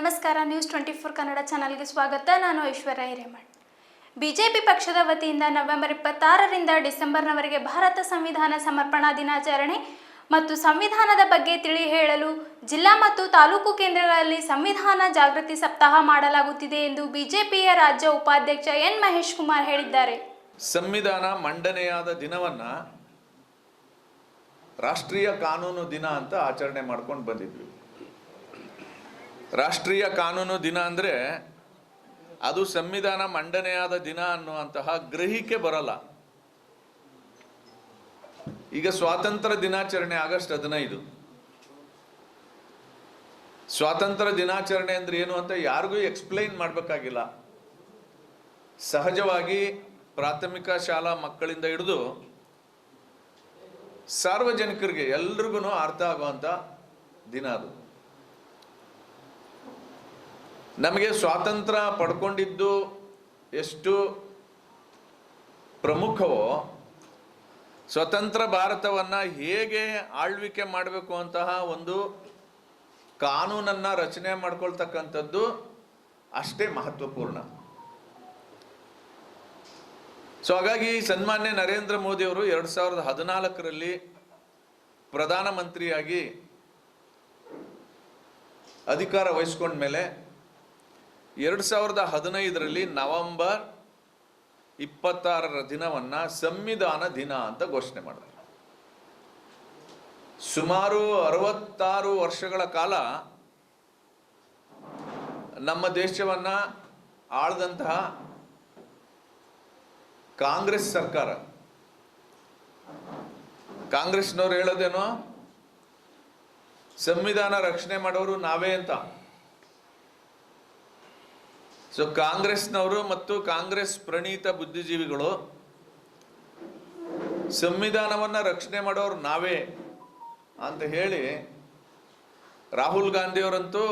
ನಮಸ್ಕಾರ news twenty four Kannada ಚಾನಲ್ಗೆ ಸ್ವಾಗತ. ನಾನು ಐಶ್ವರ್ಯ ಹಿರೇಮಠ್. ಬಿಜೆಪಿ ಪಕ್ಷದ ವತಿಯಿಂದ ನವೆಂಬರ್ ಇಪ್ಪತ್ತಾರರಿಂದ ಡಿಸೆಂಬರ್ನವರೆಗೆ ಭಾರತ ಸಂವಿಧಾನ ಸಮರ್ಪಣಾ ದಿನಾಚರಣೆ ಮತ್ತು ಸಂವಿಧಾನದ ಬಗ್ಗೆ ತಿಳಿ ಹೇಳಲು ಜಿಲ್ಲಾ ಮತ್ತು ತಾಲೂಕು ಕೇಂದ್ರಗಳಲ್ಲಿ ಸಂವಿಧಾನ ಜಾಗೃತಿ ಸಪ್ತಾಹ ಮಾಡಲಾಗುತ್ತಿದೆ ಎಂದು ಬಿಜೆಪಿಯ ರಾಜ್ಯ ಉಪಾಧ್ಯಕ್ಷ ಎನ್ ಮಹೇಶ್ ಕುಮಾರ್ ಹೇಳಿದ್ದಾರೆ. ಸಂವಿಧಾನ ಮಂಡನೆಯಾದ ದಿನವನ್ನ ರಾಷ್ಟ್ರೀಯ ಕಾನೂನು ದಿನ ಅಂತ ಆಚರಣೆ ಮಾಡ್ಕೊಂಡು ಬಂದಿದ್ವಿ. ರಾಷ್ಟ್ರೀಯ ಕಾನೂನು ದಿನ ಅಂದರೆ ಅದು ಸಂವಿಧಾನ ಮಂಡನೆಯಾದ ದಿನ ಅನ್ನುವಂತಹ ಗ್ರಹಿಕೆ ಬರಲ್ಲ. ಈಗ ಸ್ವಾತಂತ್ರ್ಯ ದಿನಾಚರಣೆ ಆಗಸ್ಟ್ ಹದಿನೈದು. ಸ್ವಾತಂತ್ರ್ಯ ದಿನಾಚರಣೆ ಅಂದ್ರೆ ಏನು ಅಂತ ಯಾರಿಗೂ ಎಕ್ಸ್ಪ್ಲೈನ್ ಮಾಡಬೇಕಾಗಿಲ್ಲ. ಸಹಜವಾಗಿ ಪ್ರಾಥಮಿಕ ಶಾಲಾ ಮಕ್ಕಳಿಂದ ಹಿಡಿದು ಸಾರ್ವಜನಿಕರಿಗೆ ಎಲ್ರಿಗೂ ಅರ್ಥ ಆಗುವಂತ ದಿನ ಅದು. ನಮಗೆ ಸ್ವಾತಂತ್ರ್ಯ ಪಡ್ಕೊಂಡಿದ್ದು ಎಷ್ಟು ಪ್ರಮುಖವೋ, ಸ್ವತಂತ್ರ ಭಾರತವನ್ನ ಹೇಗೆ ಆಳ್ವಿಕೆ ಮಾಡಬೇಕು ಅಂತಹ ಒಂದು ಕಾನೂನನ್ನ ರಚನೆ ಮಾಡ್ಕೊಳ್ತಕ್ಕಂಥದ್ದು ಅಷ್ಟೇ ಮಹತ್ವಪೂರ್ಣ. ಸೊ ಹಾಗಾಗಿ ಸನ್ಮಾನ್ಯ ನರೇಂದ್ರ ಮೋದಿ ಅವರು ಎರಡ್ ಸಾವಿರದ ಹದಿನಾಲ್ಕರಲ್ಲಿ ಪ್ರಧಾನಮಂತ್ರಿಯಾಗಿ ಅಧಿಕಾರ ವಹಿಸ್ಕೊಂಡ್ಮೇಲೆ ಎರಡ್ ಸಾವಿರದ ಹದಿನೈದರಲ್ಲಿ ನವೆಂಬರ್ ಇಪ್ಪತ್ತಾರರ ದಿನವನ್ನ ಸಂವಿಧಾನ ದಿನ ಅಂತ ಘೋಷಣೆ ಮಾಡಿದ್ರು. ಸುಮಾರು ಅರವತ್ತಾರು ವರ್ಷಗಳ ಕಾಲ ನಮ್ಮ ದೇಶವನ್ನ ಆಳ್ದಂತಹ ಕಾಂಗ್ರೆಸ್ ಸರ್ಕಾರ. ಕಾಂಗ್ರೆಸ್ನವ್ರು ಹೇಳೋದೇನೋ? ಸಂವಿಧಾನ ರಕ್ಷಣೆ ಮಾಡೋರು ನಾವೇ ಅಂತ. ಸೊ ಕಾಂಗ್ರೆಸ್ನವರು ಮತ್ತು ಕಾಂಗ್ರೆಸ್ ಪ್ರಣೀತ ಬುದ್ಧಿಜೀವಿಗಳು ಸಂವಿಧಾನವನ್ನ ರಕ್ಷಣೆ ಮಾಡೋರು ನಾವೇ ಅಂತ ಹೇಳಿ ರಾಹುಲ್ ಗಾಂಧಿಯವರಂತೂ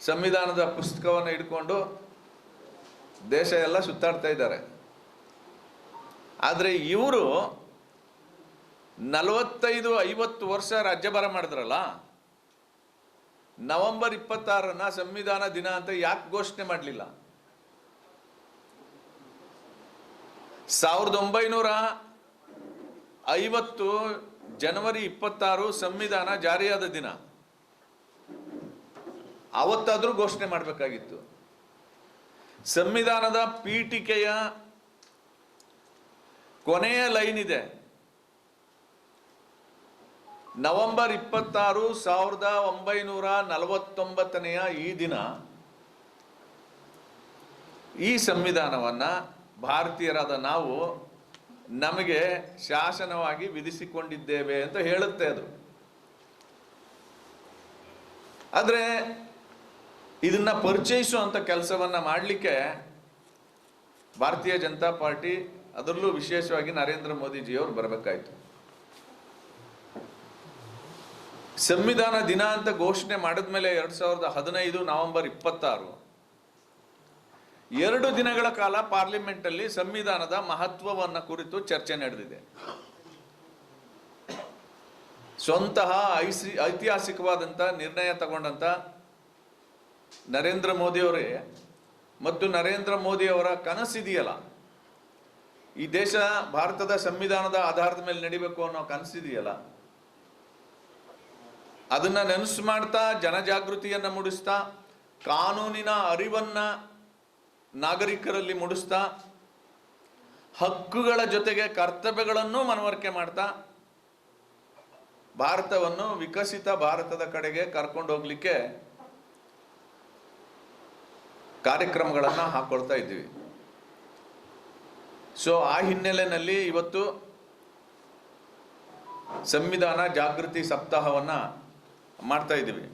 ಸಂವಿಧಾನದ ಪುಸ್ತಕವನ್ನು ಇಟ್ಕೊಂಡು ದೇಶ ಎಲ್ಲ ಸುತ್ತಾಡ್ತಾ ಇದ್ದಾರೆ. ಆದರೆ ಇವರು ನಲವತ್ತೈದು ಐವತ್ತು ವರ್ಷ ರಾಜ್ಯಭಾರ ಮಾಡಿದ್ರಲ್ಲ ನವೆಂಬರ್ ಇಪ್ಪತ್ತಾರನ್ನ ಸಂವಿಧಾನ ದಿನ ಅಂತ ಯಾಕೆ ಘೋಷಣೆ ಮಾಡಲಿಲ್ಲ? ಸಾವಿರದ ಒಂಬೈನೂರ ಐವತ್ತು ಜನವರಿ ಇಪ್ಪತ್ತಾರು ಸಂವಿಧಾನ ಜಾರಿಯಾದ ದಿನ. ಅವತ್ತಾದರೂ ಘೋಷಣೆ ಮಾಡಬೇಕಾಗಿತ್ತು. ಸಂವಿಧಾನದ ಪೀಠಿಕೆಯ ಕೊನೆಯ ಲೈನ್ ಇದೆ. ನವೆಂಬರ್ ಇಪ್ಪತ್ತಾರು ಸಾವಿರದ ಒಂಬೈನೂರ ನಲವತ್ತೊಂಬತ್ತನೆಯ ಈ ದಿನ ಈ ಸಂವಿಧಾನವನ್ನು ಭಾರತೀಯರಾದ ನಾವು ನಮಗೆ ಶಾಸನವಾಗಿ ವಿಧಿಸಿಕೊಂಡಿದ್ದೇವೆ ಅಂತ ಹೇಳುತ್ತೆ ಅದು. ಆದರೆ ಇದನ್ನ ಪರಿಚಯಿಸುವಂಥ ಕೆಲಸವನ್ನು ಮಾಡಲಿಕ್ಕೆ ಭಾರತೀಯ ಜನತಾ ಪಾರ್ಟಿ ಅದರಲ್ಲೂ ವಿಶೇಷವಾಗಿ ನರೇಂದ್ರ ಮೋದಿಜಿಯವರು ಬರಬೇಕಾಯ್ತು. ಸಂವಿಧಾನ ದಿನ ಅಂತ ಘೋಷಣೆ ಮಾಡಿದ್ಮೇಲೆ ಎರಡ್ ಸಾವಿರದ ಹದಿನೈದು ನವೆಂಬರ್ ಇಪ್ಪತ್ತಾರು. ಎರಡು ದಿನಗಳ ಕಾಲ ಪಾರ್ಲಿಮೆಂಟ್ ಅಲ್ಲಿ ಸಂವಿಧಾನದ ಮಹತ್ವವನ್ನ ಕುರಿತು ಚರ್ಚೆ ನಡೆದಿದೆ. ಸ್ವಂತಹ ಐಸಿ, ಐತಿಹಾಸಿಕವಾದಂತ ನಿರ್ಣಯ ತಗೊಂಡಂತ ನರೇಂದ್ರ ಮೋದಿ ಅವರೇ ಮತ್ತು ನರೇಂದ್ರ ಮೋದಿ ಅವರ ಕನಸಿದೆಯಲ್ಲ, ಈ ದೇಶ ಭಾರತದ ಸಂವಿಧಾನದ ಆಧಾರದ ಮೇಲೆ ನಡಿಬೇಕು ಅನ್ನೋ ಕನಸಿದೆಯಲ್ಲ ಅದನ್ನ ನೆನಸು ಮಾಡ್ತಾ ಜನಜಾಗೃತಿಯನ್ನ ಮೂಡಿಸ್ತಾ, ಕಾನೂನಿನ ಅರಿವನ್ನ ನಾಗರಿಕರಲ್ಲಿ ಮೂಡಿಸ್ತಾ, ಹಕ್ಕುಗಳ ಜೊತೆಗೆ ಕರ್ತವ್ಯಗಳನ್ನು ಮನವರಿಕೆ ಮಾಡ್ತಾ, ಭಾರತವನ್ನು ವಿಕಸಿತ ಭಾರತದ ಕಡೆಗೆ ಕರ್ಕೊಂಡು ಹೋಗ್ಲಿಕ್ಕೆ ಕಾರ್ಯಕ್ರಮಗಳನ್ನ ಹಾಕೊಳ್ತಾ ಇದ್ದೀವಿ. ಸೊ ಆ ಹಿನ್ನೆಲೆಯಲ್ಲಿ ಇವತ್ತು ಸಂವಿಧಾನ ಜಾಗೃತಿ ಸಪ್ತಾಹವನ್ನ ಮಾಡ್ತಾ ಇದ್ದೀವಿ.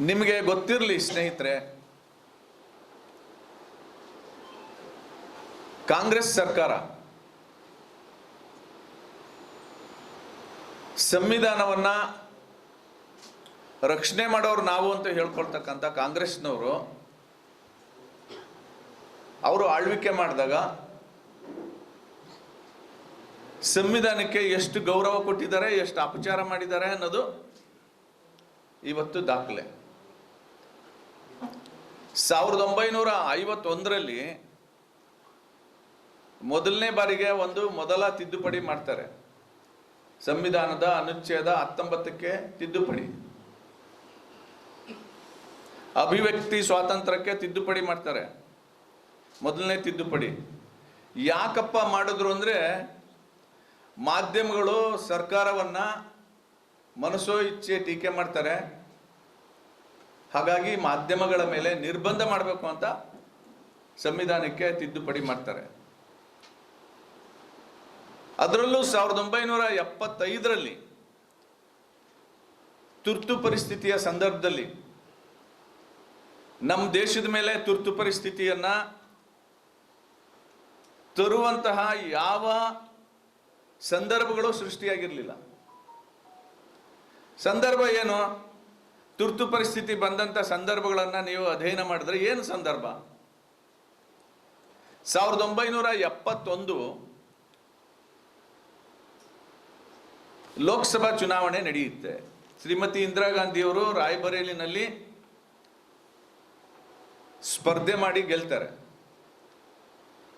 ನಿಮಗೆ ಗೊತ್ತಿರಲಿ ಸ್ನೇಹಿತರೆ, ಕಾಂಗ್ರೆಸ್ ಸರ್ಕಾರ ಸಂವಿಧಾನವನ್ನ ರಕ್ಷಣೆ ಮಾಡೋರು ನಾವು ಅಂತ ಹೇಳ್ಕೊಳ್ತಕ್ಕಂಥ ಕಾಂಗ್ರೆಸ್ನವರು, ಅವರು ಆಳ್ವಿಕೆ ಮಾಡಿದಾಗ ಸಂವಿಧಾನಕ್ಕೆ ಎಷ್ಟು ಗೌರವ ಕೊಟ್ಟಿದ್ದಾರೆ, ಎಷ್ಟು ಅಪಚಾರ ಮಾಡಿದ್ದಾರೆ ಅನ್ನೋದು ಇವತ್ತು ದಾಖಲೆ. ಸಾವಿರದ ಒಂಬೈನೂರ ಐವತ್ತೊಂದರಲ್ಲಿ ಮೊದಲನೇ ಬಾರಿಗೆ ಒಂದು ಮೊದಲ ತಿದ್ದುಪಡಿ ಮಾಡ್ತಾರೆ. ಸಂವಿಧಾನದ ಅನುಚ್ಛೇದ ಹತ್ತೊಂಬತ್ತಕ್ಕೆ ತಿದ್ದುಪಡಿ. ಅಭಿವ್ಯಕ್ತಿ ಸ್ವಾತಂತ್ರ್ಯಕ್ಕೆ ತಿದ್ದುಪಡಿ ಮಾಡ್ತಾರೆ. ಮೊದಲನೇ ತಿದ್ದುಪಡಿ. ಯಾಕಪ್ಪ ಮಾಡಿದ್ರು ಅಂದರೆ ಮಾಧ್ಯಮಗಳು ಸರ್ಕಾರವನ್ನು ಮನಸೋ ಇಚ್ಛೆ ಟೀಕೆ ಮಾಡ್ತಾರೆ. ಹಾಗಾಗಿ ಮಾಧ್ಯಮಗಳ ಮೇಲೆ ನಿರ್ಬಂಧ ಮಾಡಬೇಕು ಅಂತ ಸಂವಿಧಾನಕ್ಕೆ ತಿದ್ದುಪಡಿ ಮಾಡ್ತಾರೆ. ಅದರಲ್ಲೂ ಸಾವಿರದ ಒಂಬೈನೂರ ಎಪ್ಪತ್ತೈದರಲ್ಲಿ ತುರ್ತು ಪರಿಸ್ಥಿತಿಯ ಸಂದರ್ಭದಲ್ಲಿ ನಮ್ಮ ದೇಶದ ಮೇಲೆ ತುರ್ತು ಪರಿಸ್ಥಿತಿಯನ್ನ ತರುವಂತಹ ಯಾವ ಸಂದರ್ಭಗಳು ಸೃಷ್ಟಿಯಾಗಿರಲಿಲ್ಲ. ಸಂದರ್ಭ ಏನು? ತುರ್ತು ಪರಿಸ್ಥಿತಿ ಬಂದಂಥ ಸಂದರ್ಭಗಳನ್ನು ನೀವು ಅಧ್ಯಯನ ಮಾಡಿದ್ರೆ ಏನು ಸಂದರ್ಭ? ಸಾವಿರದ ಒಂಬೈನೂರ ಎಪ್ಪತ್ತೊಂದು ಲೋಕಸಭಾ ಚುನಾವಣೆ ನಡೆಯುತ್ತೆ. ಶ್ರೀಮತಿ ಇಂದಿರಾ ಗಾಂಧಿಯವರು ರಾಯ್ಬರೇಲಿನಲ್ಲಿ ಸ್ಪರ್ಧೆ ಮಾಡಿ ಗೆಲ್ತಾರೆ.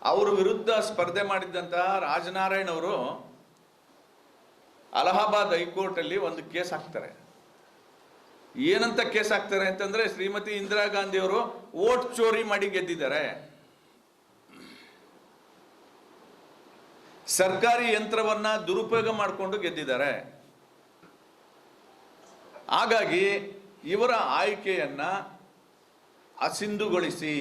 ಅವರ ವಿರುದ್ಧ ಸ್ಪರ್ಧೆ ಮಾಡಿದ್ದಂತಹ ರಾಜನಾರಾಯಣ್ ಅವರು ಅಲಹಾಬಾದ್ ಹೈಕೋರ್ಟಲ್ಲಿ ಒಂದು ಕೇಸ್ ಹಾಕ್ತಾರೆ. ಏನಂತ ಕೇಸ್ ಹಾಕ್ತಾರೆ ಅಂತಂದ್ರೆ ಶ್ರೀಮತಿ ಇಂದಿರಾ ಗಾಂಧಿ ಅವರು ಓಟ್ ಚೋರಿ ಮಾಡಿ ಗೆದ್ದಿದ್ದಾರೆ. ಸರ್ಕಾರಿ ಯಂತ್ರವನ್ನ ದುರುಪಯೋಗ ಮಾಡಿಕೊಂಡು ಗೆದ್ದಿದ್ದಾರೆ. ಹಾಗಾಗಿ ಇವರ ಆಯ್ಕೆಯನ್ನ ಅಸಿಂಧುಗೊಳಿಸಿ